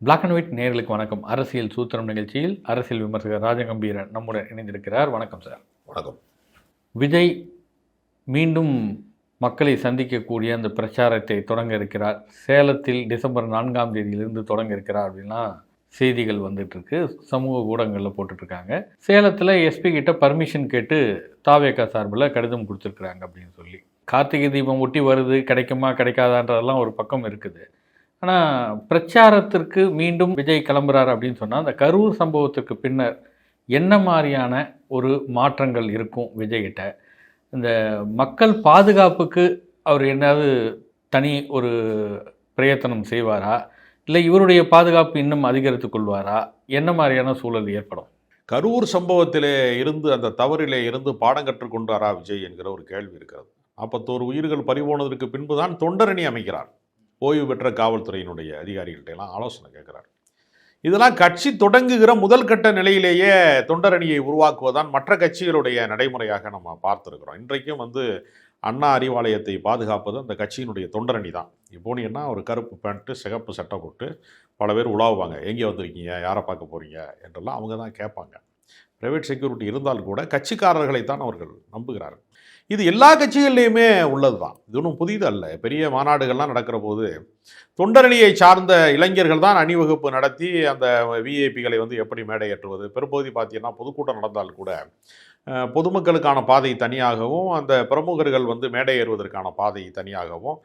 Black and white நேர்களுக்கு வணக்கம். அரசியல் சூத்திரம் நிகழ்ச்சியில் அரசியல் விமர்சகர் ராஜகம்பீரன் நம்முடன் இணைந்திருக்கிறார். வணக்கம் சார். வணக்கம். விஜய் மீண்டும் மக்களை சந்திக்கக்கூடிய அந்த பிரச்சாரத்தை தொடங்க இருக்கிறார். சேலத்தில் டிசம்பர் நான்காம் தேதியிலிருந்து தொடங்க இருக்கிறார் அப்படின்லாம் செய்திகள் வந்துட்டு இருக்கு. சமூக ஊடகங்களில் போட்டுட்ருக்காங்க சேலத்தில் எஸ்பி கிட்ட பர்மிஷன் கேட்டு தாவேக்கா சார்பில் கடிதம் கொடுத்துருக்குறாங்க அப்படின்னு சொல்லி. கார்த்திகை தீபம் ஒட்டி வருது. கிடைக்குமா கிடைக்காதான்றதெல்லாம் ஒரு பக்கம் இருக்குது. ஆனால் பிரச்சாரத்திற்கு மீண்டும் விஜய் கிளம்புறாரு அப்படின்னு சொன்னால் அந்த கரூர் சம்பவத்திற்கு பின்னர் என்ன மாதிரியான ஒரு மாற்றங்கள் இருக்கும் விஜய்கிட்ட? இந்த மக்கள் பாதுகாப்புக்கு அவர் என்னது தனி ஒரு பிரயத்தனம் செய்வாரா? இல்லை இவருடைய பாதுகாப்பு இன்னும் அதிகரித்துக் கொள்வாரா? என்ன மாதிரியான சூழல் ஏற்படும்? கரூர் சம்பவத்திலே இருந்து அந்த தவறிலே இருந்து பாடம் கற்றுக்கொண்டாரா விஜய் என்கிற ஒரு கேள்வி இருக்கிறது. நாற்பத்தோரு உயிர்கள் பறிபோனதற்கு பின்புதான் தொண்டரணி அமைக்கிறார். ஓய்வு பெற்ற காவல்துறையினுடைய அதிகாரிகள்ட்ட எல்லாம் ஆலோசனை கேட்குறாரு. இதெல்லாம் கட்சி தொடங்குகிற முதல் கட்ட நிலையிலேயே தொண்டரணியை உருவாக்குவதான் மற்ற கட்சிகளுடைய நடைமுறையாக நம்ம பார்த்துருக்குறோம். இன்றைக்கும் வந்து அண்ணா அறிவாலயத்தை பாதுகாப்பது அந்த கட்சியினுடைய தொண்டரணி தான் இப்போ போனீங்கன்னா ஒரு கருப்பு பேண்ட்டு சிகப்பு சட்டை போட்டு பல பேர் உலாவுவாங்க. எங்கே வந்திருக்கீங்க? யாரை பார்க்க போகிறீங்க என்றெல்லாம் அவங்க தான் கேட்பாங்க. ப்ரைவேட் செக்யூரிட்டி இருந்தாலும் கூட கட்சிக்காரர்களைத்தான் அவர்கள் நம்புகிறார்கள். இது எல்லா கட்சிகள்லேயுமே உள்ளது தான் இது ஒன்றும் புதிது அல்ல. பெரிய மாநாடுகள்லாம் நடக்கிற போது தொண்டரணியை சார்ந்த இளைஞர்கள் தான் அணிவகுப்பு நடத்தி அந்த விஐபிகளை வந்து எப்படி மேடையேற்றுவது? பெரும்பகுதி பார்த்தீங்கன்னா பொதுக்கூட்டம் நடந்தால் கூட பொதுமக்களுக்கான பாதை தனியாகவும் அந்த பிரமுகர்கள் வந்து மேடை ஏறுவதற்கான பாதை தனியாகவும்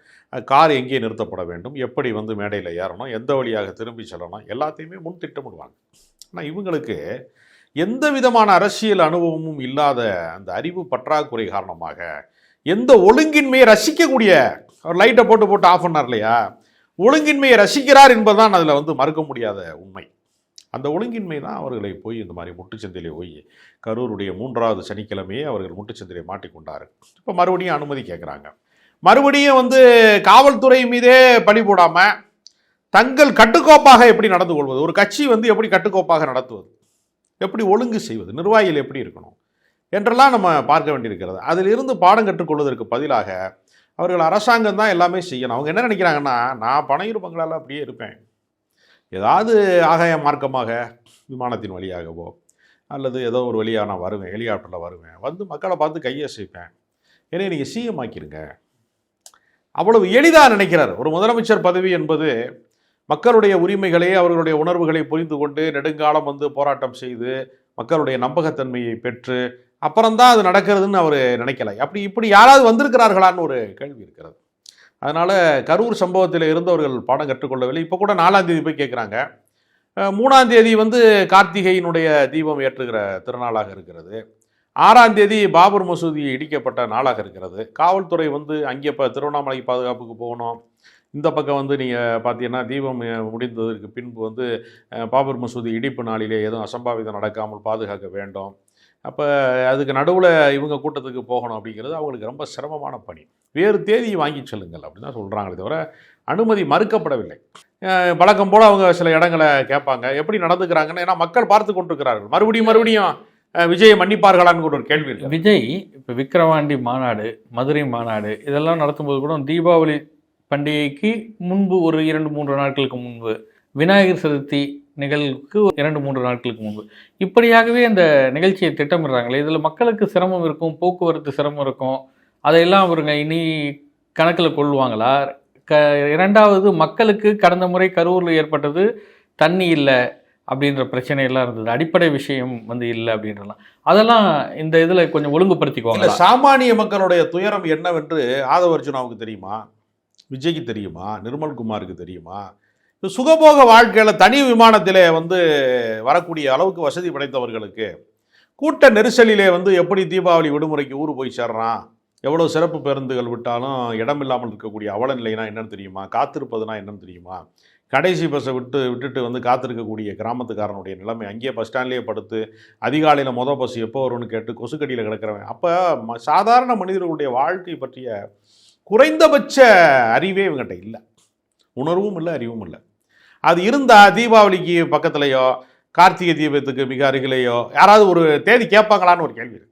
கார் எங்கே நிறுத்தப்பட வேண்டும் எப்படி வந்து மேடையில் ஏறணும் எந்த வழியாக திரும்பி செல்லணும் எல்லாத்தையுமே முன் திட்டமிடுவாங்க. ஆனால் இவங்களுக்கு எந்த விதமான அரசியல் அனுபவமும் இல்லாத அந்த அறிவு பற்றாக்குறை காரணமாக எந்த ஒழுங்கின்மையை ரசிக்கக்கூடிய ஒரு லைட்டை போட்டு போட்டு ஆஃப் பண்ணார் இல்லையா? ஒழுங்கின்மையை ரசிக்கிறார் என்பதுதான் அதில் வந்து மறுக்க முடியாத உண்மை. அந்த ஒழுங்கின்மை தான் அவர்களை போய் இந்த மாதிரி முட்டுச்சந்தையிலே போய் கரூருடைய மூன்றாவது சனிக்கிழமையே அவர்கள் முட்டுச்சந்தையிலே மாட்டிக்கொண்டார் இப்போ மறுபடியும் அனுமதி கேட்குறாங்க. மறுபடியும் வந்து காவல்துறை மீதே பழி போடாமல் தங்கள் கட்டுக்கோப்பாக எப்படி நடந்து கொள்வது? ஒரு கட்சி வந்து எப்படி கட்டுக்கோப்பாக நடத்துவது? எப்படி ஒழுங்கு செய்வது நிர்வாகிகள் எப்படி இருக்கணும் என்றெல்லாம் நம்ம பார்க்க வேண்டியிருக்கிறது. அதிலிருந்து பாடம் கற்றுக்கொள்வதற்கு பதிலாக அவர்கள் அரசாங்கம் தான் எல்லாமே செய்யணும். அவங்க என்ன நினைக்கிறாங்கன்னா நான் பனையூர் பங்களால் அப்படியே இருப்பேன். ஏதாவது ஆகாய மார்க்கமாக விமானத்தின் வழியாகவோ அல்லது ஏதோ ஒரு வழியாக நான் வருவேன் ஹெலிகாப்டரில் வருவேன் வந்து மக்களை பார்த்து கையை கையசைப்பேன் என்னை நீங்கள் சிஎம் ஆக்கிருங்க அவ்வளவு எளிதாக நினைக்கிறார். ஒரு முதலமைச்சர் பதவி என்பது மக்களுடைய உரிமைகளை அவர்களுடைய உணர்வுகளை புரிந்து கொண்டு நெடுங்காலம் வந்து போராட்டம் செய்து மக்களுடைய நம்பகத்தன்மையை பெற்று அப்புறம்தான் அது நடக்கிறதுன்னு அவர் நினைக்கலை. அப்படி இப்படி யாராவது வந்திருக்கிறார்களான்னு ஒரு கேள்வி இருக்கிறது. அதனால் கரூர் சம்பவத்தில் இருந்தவர்கள் பாடம் கற்றுக்கொள்ளவில்லை. இப்போ கூட நாலாம் தேதி போய் கேட்குறாங்க. மூணாம் தேதி வந்து கார்த்திகையினுடைய தீபம் ஏற்றுகிற திருநாளாக இருக்கிறது. ஆறாம் தேதி பாபர் மசூதி இடிக்கப்பட்ட நாளாக இருக்கிறது. காவல்துறை வந்து அங்கே இப்போ திருவண்ணாமலை பாதுகாப்புக்கு போகணும். இந்த பக்கம் வந்து நீங்கள் பார்த்தீங்கன்னா தீபம் முடிந்ததற்கு பின்பு வந்து பாபர் மசூதி இடிப்பு நாளிலே எதுவும் அசம்பாவிதம் நடக்காமல் பாதுகாக்க வேண்டும். அப்போ அதுக்கு நடுவில் இவங்க கூட்டத்துக்கு போகணும் அப்படிங்கிறது அவங்களுக்கு ரொம்ப சிரமமான பணி. வேறு தேதி வாங்கி செல்லுங்கள் அப்படின்னு தான் சொல்கிறாங்களே தவிர அனுமதி மறுக்கப்படவில்லை. வழக்கம் போல் அவங்க சில இடங்களை கேட்பாங்க. எப்படி நடந்துக்கிறாங்கன்னு ஏன்னா மக்கள் பார்த்து கொண்டிருக்கிறார்கள். மறுபடியும் மறுபடியும் விஜயை மன்னிப்பார்களான்னு கூட ஒரு கேள்வி விஜய் இப்போ விக்கிரவாண்டி மாநாடு மதுரை மாநாடு இதெல்லாம் நடத்தும்போது கூட தீபாவளி பண்டிகைக்கு முன்பு ஒரு இரண்டு மூன்று நாட்களுக்கு முன்பு விநாயகர் சதுர்த்தி நிகழ்வுக்கு ஒரு இரண்டு மூன்று நாட்களுக்கு முன்பு. இப்படியாகவே அந்த நிகழ்ச்சியை திட்டமிடுறாங்களே. இதில் மக்களுக்கு சிரமம் இருக்கும் போக்குவரத்து சிரமம் இருக்கும். அதையெல்லாம் அவருங்க இனி கணக்கில் கொள்வாங்களா? க இரண்டாவது மக்களுக்கு கடந்த முறை கரூரில் ஏற்பட்டது தண்ணி இல்லை அப்படின்ற பிரச்சனையெல்லாம் இருந்தது. அடிப்படை விஷயம் வந்து இல்லை அப்படின்றலாம். அதெல்லாம் இந்த இதில் கொஞ்சம் ஒழுங்குபடுத்திக்குவாங்க சாமானிய மக்களுடைய துயரம் என்னவென்று ஆதவர்ஜுனாவுக்கு தெரியுமா? விஜய்க்கு தெரியுமா? நிர்மல்குமாருக்கு தெரியுமா? சுகபோக வாழ்க்கையில் தனி விமானத்திலே வந்து வரக்கூடிய அளவுக்கு வசதி படைத்தவர்களுக்கு கூட்ட நெரிசலிலே வந்து எப்படி தீபாவளி விடுமுறைக்கு ஊர் போய் சேர்றான்? எவ்வளோ சிறப்பு பேருந்துகள் விட்டாலும் இடம் இல்லாமல் இருக்கக்கூடிய அவல நிலைனா என்னன்னு தெரியுமா? காத்திருப்பதுனா என்னன்னு தெரியுமா? கடைசி பஸ்ஸை விட்டு விட்டுட்டு வந்து காத்திருக்கக்கூடிய கிராமத்துக்காரனுடைய நிலைமை அங்கேயே பஸ் ஸ்டாண்ட்லேயே படுத்து அதிகாலையில் மொதல் பஸ் எப்போ வரும்னு கேட்டு கொசுக்கடியில் கிடக்கிறவன். அப்போ ம சாதாரண மனிதர்களுடைய வாழ்க்கை பற்றிய குறைந்தபட்ச அறிவே இவங்ககிட்ட இல்லை. உணர்வும் இல்லை அறிவும் இல்லை. அது இருந்தால் தீபாவளிக்கு பக்கத்துலேயோ கார்த்திகை தீபத்துக்கு மிக அருகிலேயோ யாராவது ஒரு தேதி கேட்பாங்களான்னு ஒரு கேள்வி இருக்குது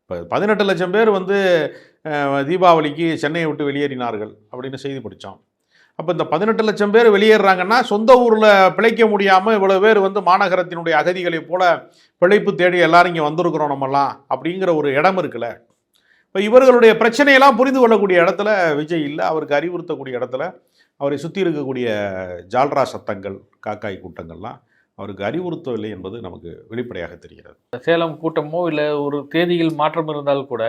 இப்போ பதினெட்டு லட்சம் பேர் வந்து தீபாவளிக்கு சென்னையை விட்டு வெளியேறினார்கள் அப்படின்னு செய்தி படித்தோம் அப்போ இந்த பதினெட்டு லட்சம் பேர் வெளியேறாங்கன்னா சொந்த ஊரில் பிழைக்க முடியாமல் இவ்வளோ பேர் வந்து மாநகரத்தினுடைய அகதிகளைப் போல பிழைப்பு தேடி எல்லாரும் இங்கே வந்திருக்கிறோம் நம்மலாம் அப்படிங்கிற ஒரு இடம் இருக்குல்ல. இப்போ இவர்களுடைய பிரச்சனையெல்லாம் புரிந்து கொள்ளக்கூடிய இடத்துல விஜய் இல்லை அவருக்கு அறிவுறுத்தக்கூடிய இடத்துல அவரை சுற்றி இருக்கக்கூடிய ஜால்ரா சத்தங்கள் காக்காய் கூட்டங்கள்லாம் அவருக்கு அறிவுறுத்தவில்லை என்பது நமக்கு வெளிப்படையாக தெரிகிறது. சேலம் கூட்டமோ இல்லை ஒரு தேதியில் மாற்றம் இருந்தால் கூட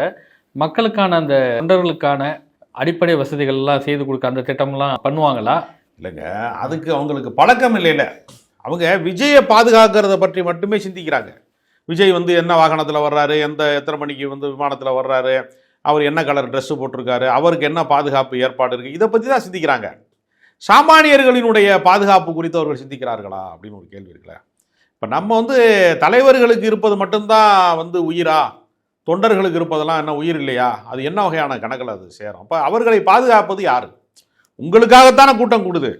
மக்களுக்கான அந்த தொண்டர்களுக்கான அடிப்படை வசதிகள் எல்லாம் செய்து கொடுக்க அந்த திட்டம்லாம் பண்ணுவாங்களா? இல்லைங்க அதுக்கு அவங்களுக்கு பழக்கம் இல்லைல்ல. அவங்க விஜயை பாதுகாக்கிறத பற்றி மட்டுமே சிந்திக்கிறாங்க. விஜய் வந்து என்ன வாகனத்தில் வர்றாரு எந்த எத்தனை மணிக்கு வந்து விமானத்தில் வர்றாரு அவர் என்ன கலர் ட்ரெஸ்ஸு போட்டிருக்காரு அவருக்கு என்ன பாதுகாப்பு ஏற்பாடு இருக்குது இதை பற்றி தான் சிந்திக்கிறாங்க. சாமானியர்களினுடைய பாதுகாப்பு குறித்து அவர்கள் சிந்திக்கிறார்களா அப்படின்னு ஒரு கேள்வி இருக்குல்ல. இப்போ நம்ம வந்து தலைவர்களுக்கு இருப்பது மட்டும்தான் வந்து உயிரா? தொண்டர்களுக்கு இருப்பதெல்லாம் என்ன உயிர் இல்லையா? அது என்ன வகையான கணக்கில் அது சேரும்? அப்போ அவர்களை பாதுகாப்பது யார்? உங்களுக்காகத்தானே கூட்டம் கூடுது.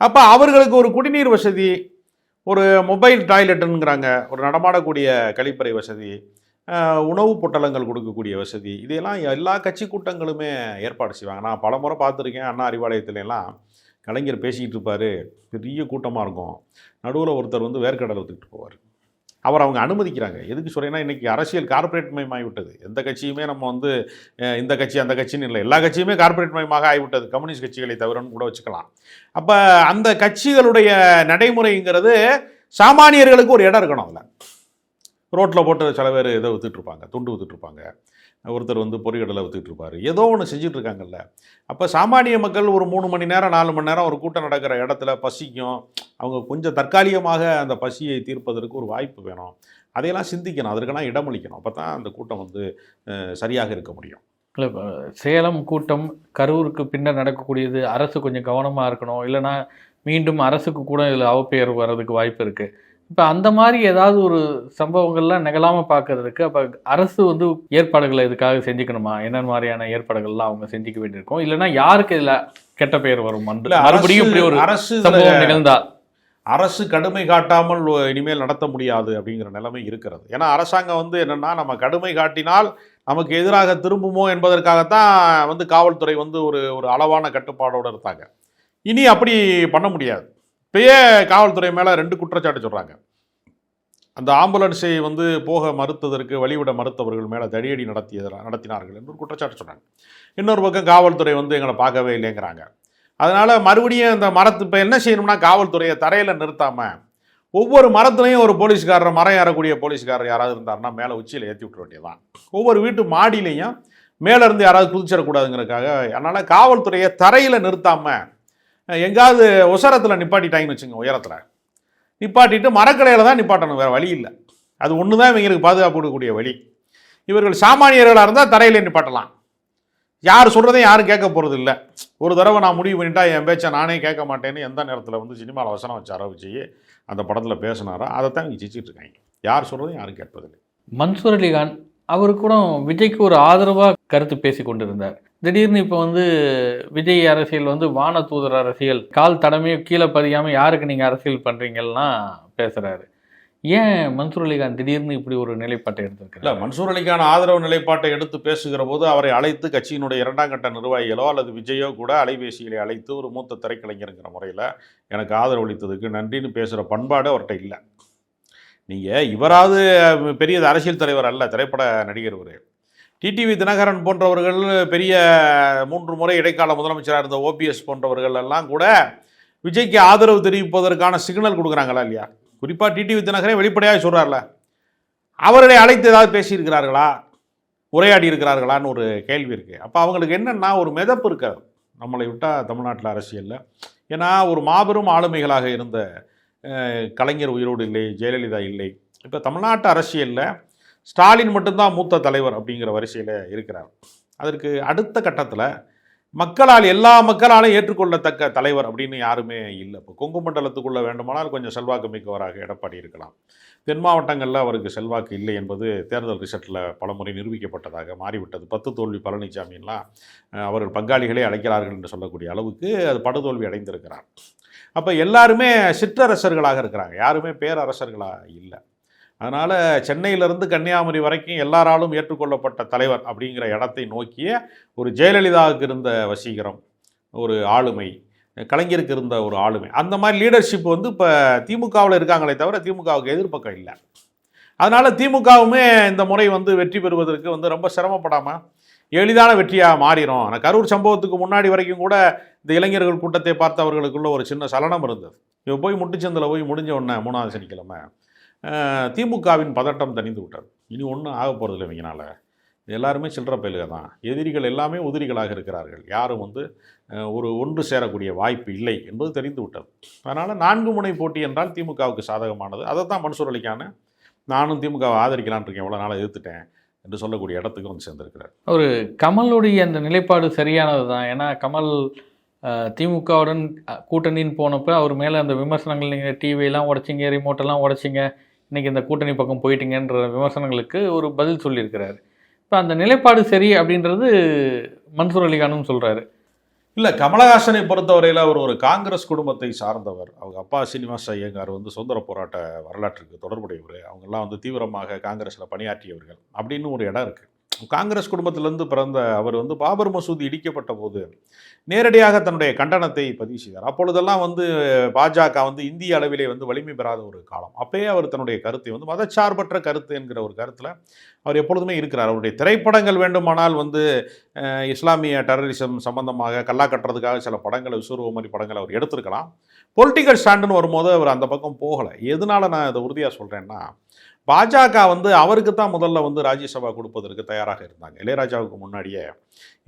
அப்போ அவர்களுக்கு ஒரு குடிநீர் வசதி ஒரு மொபைல் டாய்லெட்டுங்கிறாங்க. ஒரு நடமாடக்கூடிய கழிப்பறை வசதி உணவு பொட்டலங்கள் கொடுக்கக்கூடிய வசதி இதையெல்லாம் எல்லா கட்சி கூட்டங்களுமே ஏற்பாடு செய்வாங்க. நான் பல முறை பார்த்துருக்கேன். அண்ணா அறிவாலயத்துல எல்லாம் கலைஞர் பேசிக்கிட்டு இருப்பார். பெரிய கூட்டமாக இருக்கும். நடுவில் ஒருத்தர் வந்து வேர்க்கடலை தூக்கிட்டு போவார். அவர் அவங்க அனுமதிக்கிறாங்க. எதுக்கு சொல்கிறேன்னா இன்றைக்கி அரசியல் கார்ப்பரேட் மயம் ஆகிவிட்டது எந்த கட்சியுமே நம்ம வந்து இந்த கட்சி அந்த கட்சின்னு இல்லை. எல்லா கட்சியுமே கார்ப்பரேட் மயமாக ஆகிவிட்டது. கம்யூனிஸ்ட் கட்சிகளை தவிரன்னு கூட வச்சுக்கலாம். அப்போ அந்த கட்சிகளுடைய நடைமுறைங்கிறது சாமானியர்களுக்கு ஒரு இடம் இருக்கணும் அதில். ரோட்டில் போட்டு சில பேர் இதை வித்துட்டு துண்டு வித்துட்டு ஒருத்தர் வந்து பொறிகடலை வித்துட்டு ஏதோ ஒன்று செஞ்சுட்டு இருக்காங்கல்ல அப்போ சாமானிய மக்கள் ஒரு மூணு மணி நேரம் நாலு மணி நேரம் ஒரு கூட்டம் நடக்கிற இடத்துல பசிக்கும் அவங்க கொஞ்சம் தற்காலிகமாக அந்த பசியை தீர்ப்பதற்கு ஒரு வாய்ப்பு வேணும். அதையெல்லாம் சிந்திக்கணும். அதற்கெல்லாம் இடமளிக்கணும். அப்போ தான் அந்த கூட்டம் வந்து சரியாக இருக்க முடியும். இல்லை சேலம் கூட்டம் கரூருக்கு பின்னர் நடக்கக்கூடியது அரசு கொஞ்சம் கவனமாக இருக்கணும். இல்லைன்னா மீண்டும் அரசுக்கு கூட இதில் அவப்பெயர் வர்றதுக்கு வாய்ப்பு இருக்குது இப்போ அந்த மாதிரி ஏதாவது ஒரு சம்பவங்கள்லாம் நிகழாமல் பார்க்கறதுக்கு அப்போ அரசு வந்து ஏற்பாடுகளை இதுக்காக செஞ்சுக்கணுமா? என்ன மாதிரியான ஏற்பாடுகள்லாம் அவங்க செஞ்சுக்க வேண்டியிருக்கும்? இல்லைன்னா யாருக்கு இதில் கெட்ட பெயர் வரும்? மறுபடியும் இப்படி ஒரு அரசு சம்பவம் நிகழ்ந்தால். அரசு கடுமை காட்டாமல் இனிமேல் நடத்த முடியாது அப்படிங்கிற நிலைமை இருக்கிறது. ஏன்னா அரசாங்கம் வந்து என்னென்னா நம்ம கடுமை காட்டினால் நமக்கு எதிராக திரும்புமோ என்பதற்காகத்தான் வந்து காவல்துறை வந்து ஒரு ஒரு அளவான கட்டுப்பாடோடு இருந்தாங்க இனி அப்படி பண்ண முடியாது. இப்பயே காவல்துறை மேலே ரெண்டு குற்றச்சாட்டு சொல்கிறாங்க அந்த ஆம்புலன்ஸை வந்து போக மறுத்ததற்கு வழிவிட மறுத்தவர்கள் மேலே தடியடி நடத்திய நடத்தினார்கள் என்று ஒரு குற்றச்சாட்டு சொன்னாங்க. இன்னொரு பக்கம் காவல்துறை வந்து எங்களை பார்க்கவே இல்லைங்கிறாங்க. அதனால் மறுபடியும் இந்த மரத்து இப்போ என்ன செய்யணும்னா காவல்துறையை தரையில் நிறுத்தாமல் ஒவ்வொரு மரத்துலையும் ஒரு போலீஸ்காரர் மரம் ஏறக்கூடிய போலீஸ்காரர் யாராவது இருந்தாருன்னா மேலே உச்சியில் ஏற்றி விட்டுற வேண்டியதான் ஒவ்வொரு வீட்டு மாடியிலையும் மேலேருந்து யாராவது குதிச்சிடக்கூடாதுங்கிறதுக்காக அதனால் காவல்துறையை தரையில் நிறுத்தாமல் எங்காவது உசரத்தில் நிப்பாட்டிட்டாங்கன்னு வச்சுங்க உயரத்தில். நிப்பாட்டிட்டு மரக்கடையில் தான் நிப்பாட்டணும் வேறு வழி இல்லை. அது ஒன்று தான் இவங்களுக்கு பாதுகாப்பு கொடுக்கக்கூடிய வழி. இவர்கள் சாமானியர்களாக இருந்தால் தரையில் நிப்பாட்டலாம். யார் சொல்கிறதையும் யாரும் கேட்க போகிறது இல்லை ஒரு தடவை நான் முடிவு பண்ணிட்டா என் பேச்சை நானே கேட்க மாட்டேன்னு எந்த நேரத்தில் வந்து சினிமாவில் வசனம் வச்சாரோ விஜய் அந்த படத்தில் பேசினாரோ அதை தான் இங்கே சிரிச்சிட்டு இருக்காங்க. யார் சொல்கிறதையும் யாரும் கேட்பதில்லை. மன்சூர் அலிகான் அவர் கூட விஜய்க்கு ஒரு ஆதரவாக கருத்து பேசி கொண்டிருந்தார். திடீர்னு இப்போ வந்து விஜய் அரசியல் வந்து வான தூதர் அரசியல் கால் தடமையோ கீழே பதியாமல் யாருக்கு நீங்கள் அரசியல் பண்ணுறீங்கலாம் பேசுகிறாரு ஏன் மன்சூர் அலிகான் திடீர்னு இப்படி ஒரு நிலைப்பாட்டை இல்லை மன்சூர் அலிகான் ஆதரவு நிலைப்பாட்டை எடுத்து பேசுகிற போது அவரை அழைத்து கட்சியினுடைய இரண்டாம் கட்ட நிர்வாகிகளோ அல்லது விஜயோ கூட அலைபேசிகளை அழைத்து ஒரு மூத்த திரைக்கலைஞருங்கிற முறையில் எனக்கு ஆதரவு அளித்ததுக்கு நன்றின்னு பேசுகிற பண்பாடு அவர்கிட்ட இல்லை. நீங்கள் இவராவது பெரிய அரசியல் தலைவர் அல்ல திரைப்பட நடிகர் ஒரு டிடிவி தினகரன் போன்றவர்கள் பெரிய மூன்று முறை இடைக்கால முதலமைச்சராக இருந்த ஓபிஎஸ் போன்றவர்கள் எல்லாம் கூட விஜய்க்கு ஆதரவு தெரிவிப்பதற்கான சிக்னல் கொடுக்குறாங்களா இல்லையா? குறிப்பாக டிடிவி தினகரே வெளிப்படையாக சொல்கிறார்ல அவர்களை அழைத்து ஏதாவது பேசியிருக்கிறார்களா? உரையாடி இருக்கிறார்களான்னு ஒரு கேள்வி இருக்குது அப்போ அவங்களுக்கு என்னென்னா ஒரு மிதப்பு இருக்காது நம்மளை விட்டால் தமிழ்நாட்டில் அரசியலில் ஏன்னா ஒரு மாபெரும் ஆளுமைகளாக இருந்த கலைஞர் உயிரோடு இல்லை ஜெயலலிதா இல்லை. இப்போ தமிழ்நாட்டு அரசியலில் ஸ்டாலின் மட்டும்தான் மூத்த தலைவர் அப்படிங்கிற வரிசையில் இருக்கிறார். அதற்கு அடுத்த கட்டத்தில் மக்களால் எல்லா மக்களாலும் ஏற்றுக்கொள்ளத்தக்க தலைவர் அப்படின்னு யாருமே இல்லை. இப்போ கொங்கு மண்டலத்துக்குள்ளே வேண்டுமானால் கொஞ்சம் செல்வாக்கு மிக்கவராக எடப்பாடி இருக்கலாம். தென் மாவட்டங்களில் அவருக்கு செல்வாக்கு இல்லை என்பது தேர்தல் ரிசல்ட்டில் பலமுறை நிரூபிக்கப்பட்டதாக மாறிவிட்டது. பத்து தோல்வி பழனிசாமியெல்லாம் அஹ், அவர்கள் பங்காளிகளே அழைக்கிறார்கள் என்று சொல்லக்கூடிய அளவுக்கு அது படுதோல்வி அடைந்திருக்கிறார். அப்போ எல்லாருமே சிற்றரசர்களாக இருக்கிறாங்க. யாருமே பேரரசர்களாக இல்லை. அதனால் சென்னையிலிருந்து கன்னியாகுமரி வரைக்கும் எல்லாராலும் ஏற்றுக்கொள்ளப்பட்ட தலைவர் அப்படிங்கிற இடத்தை நோக்கிய ஒரு ஜெயலலிதாவுக்கு இருந்த வசீகரம் ஒரு ஆளுமை கலைஞருக்கு இருந்த ஒரு ஆளுமை. அந்த மாதிரி லீடர்ஷிப் வந்து இப்போ திமுகவில் இருக்காங்களே தவிர திமுகவுக்கு எதிர்ப்பக்கம் இல்லை. அதனால் திமுகவுமே இந்த முறை வந்து வெற்றி பெறுவதற்கு வந்து ரொம்ப சிரமப்படாமல் எளிதான வெற்றியாக மாறிடும் ஆனால் கரூர் சம்பவத்துக்கு முன்னாடி வரைக்கும் கூட இந்த இளைஞர்கள் கூட்டத்தை பார்த்தவர்களுக்குள்ள ஒரு சின்ன சலனம் இருந்தது. இப்போ போய் முட்டுச்சந்தில் போய் முடிஞ்ச உடனே மூணாவது சனிக்கிழமை திமுகவின் பதட்டம் தணிந்து விட்டது. இனி ஒன்றும் ஆக போகிறதில்ல இவங்கனால எல்லாருமே சில்லற பயிலுக தான். எதிரிகள் எல்லாமே உதிரிகளாக இருக்கிறார்கள். யாரும் வந்து ஒரு ஒன்று சேரக்கூடிய வாய்ப்பு இல்லை என்பது தெரிந்து விட்டது. அதனால் நான்கு முனை போட்டி என்றால் திமுகவுக்கு சாதகமானது. அதை தான் மன்சூர் அலிக்கான நானும் திமுகவை ஆதரிக்கலான்னு இருக்கேன் எவ்வளோ நாளாக எதிர்த்துட்டேன் என்று சொல்லக்கூடிய இடத்துக்கு வந்து சேர்ந்திருக்கிறார். ஒரு கமலுடைய அந்த நிலைப்பாடு சரியானது தான். ஏன்னா கமல் திமுகவுடன் கூட்டணின்னு போனப்போ அவர் மேலே அந்த விமர்சனங்கள் நீங்கள் டிவியெல்லாம் உடைச்சிங்க ரிமோட்டெல்லாம் உடச்சிங்க இன்றைக்கி இந்த கூட்டணி பக்கம் போயிட்டீங்கன்ற விமர்சனங்களுக்கு ஒரு பதில் சொல்லியிருக்கிறாரு. இப்போ அந்த நிலைப்பாடு சரி அப்படின்றது மன்சூர் அலிகானும் சொல்கிறாரு இல்லை கமலஹாசனை பொறுத்தவரையில் அவர் ஒரு காங்கிரஸ் குடும்பத்தை சார்ந்தவர். அவங்க அப்பா சீனிவாச ஐயங்கார் வந்து சுதந்திர போராட்ட வரலாற்றுக்கு தொடர்புடையவர். அவங்கெல்லாம் வந்து தீவிரமாக காங்கிரஸில் பணியாற்றியவர்கள் அப்படின்னு ஒரு இடம் இருக்குது காங்கிரஸ் குடும்பத்திலிருந்து பிறந்த அவர் வந்து பாபர் மசூதி இடிக்கப்பட்ட போது நேரடியாக தன்னுடைய கண்டனத்தை பதிவு செய்தார். அப்பொழுதெல்லாம் வந்து பாஜக வந்து இந்திய அளவிலே வந்து வலிமை பெறாத ஒரு காலம். அப்பயே அவர் தன்னுடைய கருத்தை வந்து மதச்சார்பற்ற கருத்து என்கிற ஒரு கருத்தில் அவர் எப்பொழுதுமே இருக்கிறார். அவருடைய திரைப்படங்கள் வேண்டுமானால் வந்து இஸ்லாமிய டெரரிசம் சம்பந்தமாக கல்லா கட்டுறதுக்காக சில படங்களை விசுவ மாதிரி படங்களை அவர் எடுத்திருக்கலாம். பொலிட்டிக்கல் ஸ்டாண்டுன்னு வரும்போது அவர் அந்த பக்கம் போகலை. எதனால நான் இதை உறுதியாக சொல்கிறேன்னா பாஜக வந்து அவருக்கு தான் முதல்ல வந்து ராஜ்யசபா கொடுப்பதற்கு தயாராக இருந்தாங்க. இளையராஜாவுக்கு முன்னாடியே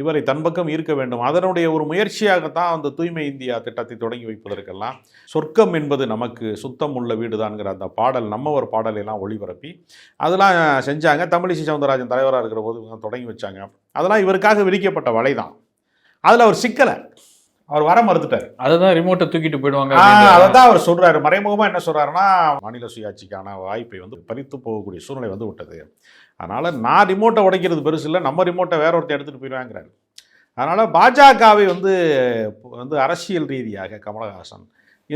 இவரை தன் பக்கம் ஈர்க்க வேண்டும். அதனுடைய ஒரு முயற்சியாகத்தான் அந்த தூய்மை இந்தியா திட்டத்தை தொடங்கி வைப்பதற்கெல்லாம் சொர்க்கம் என்பது நமக்கு சுத்தம் உள்ள வீடுதான்ங்கிற அந்த பாடல் நம்ம ஒரு பாடலை எல்லாம் ஒளிபரப்பி அதெல்லாம் செஞ்சாங்க. தமிழிசை சவுந்தரராஜன் தலைவராக இருக்கிற போது தொடங்கி வச்சாங்க. அதெல்லாம் இவருக்காக விரிக்கப்பட்ட வலை தான் அதில் அவர் சிக்கலை அவர் வர மறுத்துட்டார். அதை தான் ரிமோட்டை தூக்கிட்டு போயிடுவாங்க அதை. தான் அவர் சொல்றாரு. மறைமுகமா என்ன சொல்றாருன்னா மாநில சுயாட்சிக்கான வாய்ப்பை வந்து பறித்து போகக்கூடிய சூழ்நிலை வந்து விட்டது. அதனால நான் ரிமோட்டை உடைக்கிறது பெருசு இல்லை நம்ம ரிமோட்டை வேற ஒருத்தர் எடுத்துட்டு போயிடுவாங்கிறாரு. அதனால பாஜகவை வந்து வந்து அரசியல் ரீதியாக கமலஹாசன்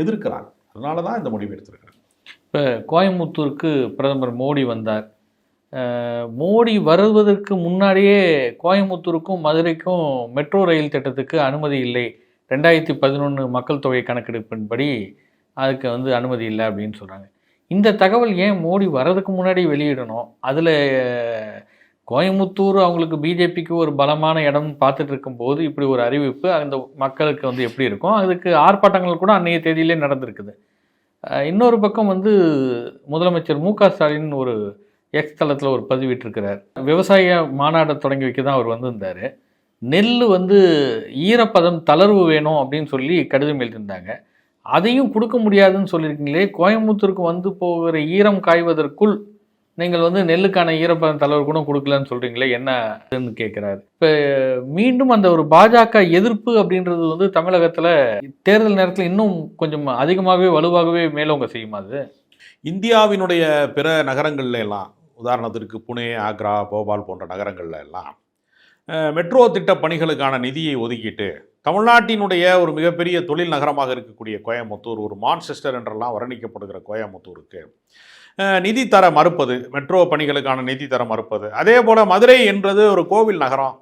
எதிர்க்கிறார் அதனால தான் இந்த முடிவு எடுத்திருக்கிறார். இப்போ கோயம்புத்தூருக்கு பிரதமர் மோடி வந்தார். மோடி வருவதற்கு முன்னாடியே கோயம்புத்தூருக்கும் மதுரைக்கும் மெட்ரோ ரயில் திட்டத்துக்கு அனுமதி இல்லை. ரெண்டாயிரத்தி பதினொன்று மக்கள் தொகை கணக்கெடுப்பின்படி அதுக்கு வந்து அனுமதி இல்லை அப்படின்னு சொல்கிறாங்க இந்த தகவல் ஏன் மோடி வர்றதுக்கு முன்னாடி வெளியிடணும்? அதில் கோயம்புத்தூர் அவங்களுக்கு பிஜேபிக்கு ஒரு பலமான இடம் பார்த்துட்டு இருக்கும்போது இப்படி ஒரு அறிவிப்பு அந்த மக்களுக்கு வந்து எப்படி இருக்கும்? அதுக்கு ஆர்ப்பாட்டங்கள் கூட அன்றைய தேதியிலே நடந்திருக்குது. இன்னொரு பக்கம் வந்து முதலமைச்சர் மு க ஸ்டாலின் ஒரு எக்ஸ் தளத்தில் ஒரு பதிவிட்டிருக்கிறார் விவசாய மாநாட்டை தொடங்கி வைக்க தான் அவர் வந்திருந்தார். நெல் வந்து ஈரப்பதம் தளர்வு வேணும் அப்படின்னு சொல்லி கடிதம் எழுதியிருந்தாங்க. அதையும் கொடுக்க முடியாதுன்னு சொல்லியிருக்கீங்களே கோயம்புத்தூருக்கு வந்து போகிற ஈரம் காய்வதற்குள் நீங்கள் வந்து நெல்லுக்கான ஈரப்பதம் தளர்வு கூட கொடுக்கலன்னு சொல்கிறீங்களே என்னன்னு கேட்குறாரு இப்போ மீண்டும் அந்த ஒரு பாஜக எதிர்ப்பு அப்படின்றது வந்து தமிழகத்தில் தேர்தல் நேரத்தில் இன்னும் கொஞ்சம் அதிகமாகவே வலுவாகவே மேலோங்க செய்யுமா அது? இந்தியாவினுடைய பிற நகரங்கள்ல எல்லாம் உதாரணத்திற்கு புனே ஆக்ரா போபால் போன்ற நகரங்கள்ல எல்லாம் மெட்ரோ திட்ட பணிகளுக்கான நிதியை ஒதுக்கிட்டு தமிழ்நாட்டினுடைய ஒரு மிகப்பெரிய தொழில் நகரமாக இருக்கக்கூடிய கோயம்புத்தூர் ஒரு மான்செஸ்டர் என்றெல்லாம் வர்ணிக்கப்படுகிற கோயம்புத்தூருக்கு நிதி தர மறுப்பது மெட்ரோ பணிகளுக்கான நிதி தர மறுப்பது. அதே போல் மதுரை என்றது ஒரு கோவில் நகரம்.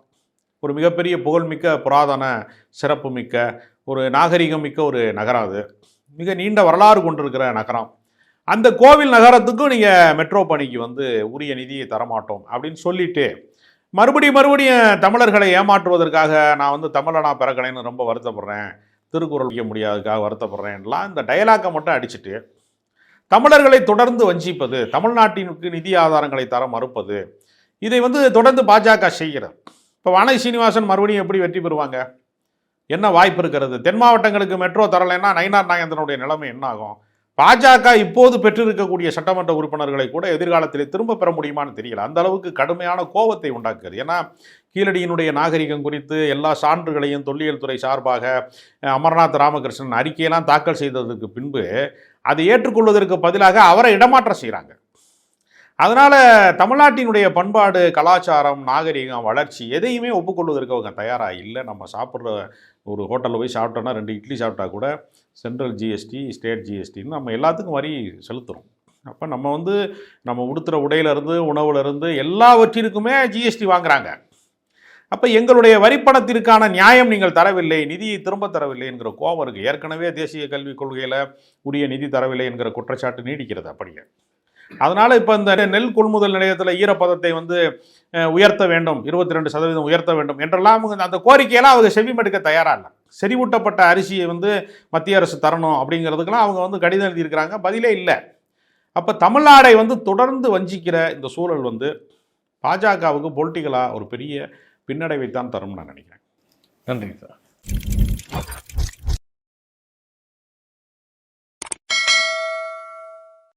ஒரு மிகப்பெரிய புகழ்மிக்க புராதன சிறப்புமிக்க ஒரு நாகரிகமிக்க ஒரு நகரம் அது. மிக நீண்ட வரலாறு கொண்டிருக்கிற நகரம். அந்த கோவில் நகரத்துக்கும் நீங்கள் மெட்ரோ பணிக்கு வந்து உரிய நிதியை தரமாட்டோம் அப்படின்னு சொல்லிட்டு மறுபடியும் மறுபடியும் தமிழர்களை ஏமாற்றுவதற்காக நான் வந்து தமிழனா பிறக்கலைன்னு ரொம்ப வருத்தப்படுறேன். திருக்குறள் வைக்க முடியாததுக்காக வருத்தப்படுறேன்லாம் இந்த டயலாக்கை மட்டும் அடிச்சிட்டு தமிழர்களை தொடர்ந்து வஞ்சிப்பது தமிழ்நாட்டினுக்கு நிதி ஆதாரங்களை தர மறுப்பது இதை வந்து தொடர்ந்து பாஜக செய்கிறது. இப்போ வானதி சீனிவாசன் மறுபடியும் எப்படி வெற்றி பெறுவாங்க? என்ன வாய்ப்பு இருக்கிறது? தென் மாவட்டங்களுக்கு மெட்ரோ தரலைன்னா நயினார் நாயந்தனுடைய நிலைமை என்ன ஆகும் பாஜக இப்போது பெற்றிருக்கக்கூடிய சட்டமன்ற உறுப்பினர்களை கூட எதிர்காலத்தில் திரும்ப பெற முடியுமான்னு தெரியல. அந்த அளவுக்கு கடுமையான கோபத்தை உண்டாக்குது. ஏன்னா கீழடியினுடைய நாகரிகம் குறித்து எல்லா சான்றுகளையும் தொல்லியல் துறை சார்பாக அமர்நாத் ராமகிருஷ்ணன் அறிக்கையெல்லாம் தாக்கல் செய்ததற்கு பின்பு அதை ஏற்றுக்கொள்வதற்கு பதிலாக அவரை இடமாற்றம் செய்கிறாங்க அதனால் தமிழ்நாட்டினுடைய பண்பாடு கலாச்சாரம் நாகரிகம் வளர்ச்சி எதையுமே ஒப்புக்கொள்வதற்கு அவங்க தயாராக இல்லை. நம்ம சாப்பிட்ற ஒரு ஹோட்டலில் போய் சாப்பிட்டோன்னா ரெண்டு இட்லி சாப்பிட்டா கூட சென்ட்ரல் ஜிஎஸ்டி ஸ்டேட் ஜிஎஸ்டின்னு நம்ம எல்லாத்துக்கும் வரி செலுத்துகிறோம் அப்போ நம்ம வந்து நம்ம உடுத்துகிற உடையிலேருந்து உணவுலேருந்து எல்லாவற்றிற்குமே ஜிஎஸ்டி வாங்குறாங்க. அப்போ எங்களுடைய வரிப்பணத்திற்கான நியாயம் நீங்கள் தரவில்லை நிதியை திரும்ப தரவில்லை என்கிற கோபம் இருக்குது ஏற்கனவே தேசிய கல்விக் கொள்கையில் உரிய நிதி தரவில்லை என்கிற குற்றச்சாட்டு நீடிக்கிறது அப்படியே. அதனால் இப்போ இந்த நெல் கொள்முதல் நிலையத்தில் ஈரப்பதத்தை வந்து உயர்த்த வேண்டும். இருபத்தி ரெண்டு சதவீதம் உயர்த்த வேண்டும் என்றெல்லாம் அவங்க அந்த கோரிக்கையெல்லாம் அவங்க செவிமெடுக்க தயாராக இல்லை. செறிவூட்டப்பட்ட அரிசியை வந்து மத்திய அரசு தரணும் அப்படிங்கிறதுக்கெல்லாம் அவங்க வந்து கடிதம் எழுதியிருக்கிறாங்க. பதிலே இல்லை. அப்போ தமிழ்நாடை வந்து தொடர்ந்து வஞ்சிக்கிற இந்த சூழல் வந்து பாஜகவுக்கு பொலிட்டிக்கலாக ஒரு பெரிய பின்னடைவைத்தான் தரும்னு நான் நினைக்கிறேன். நன்றிங்க சார்.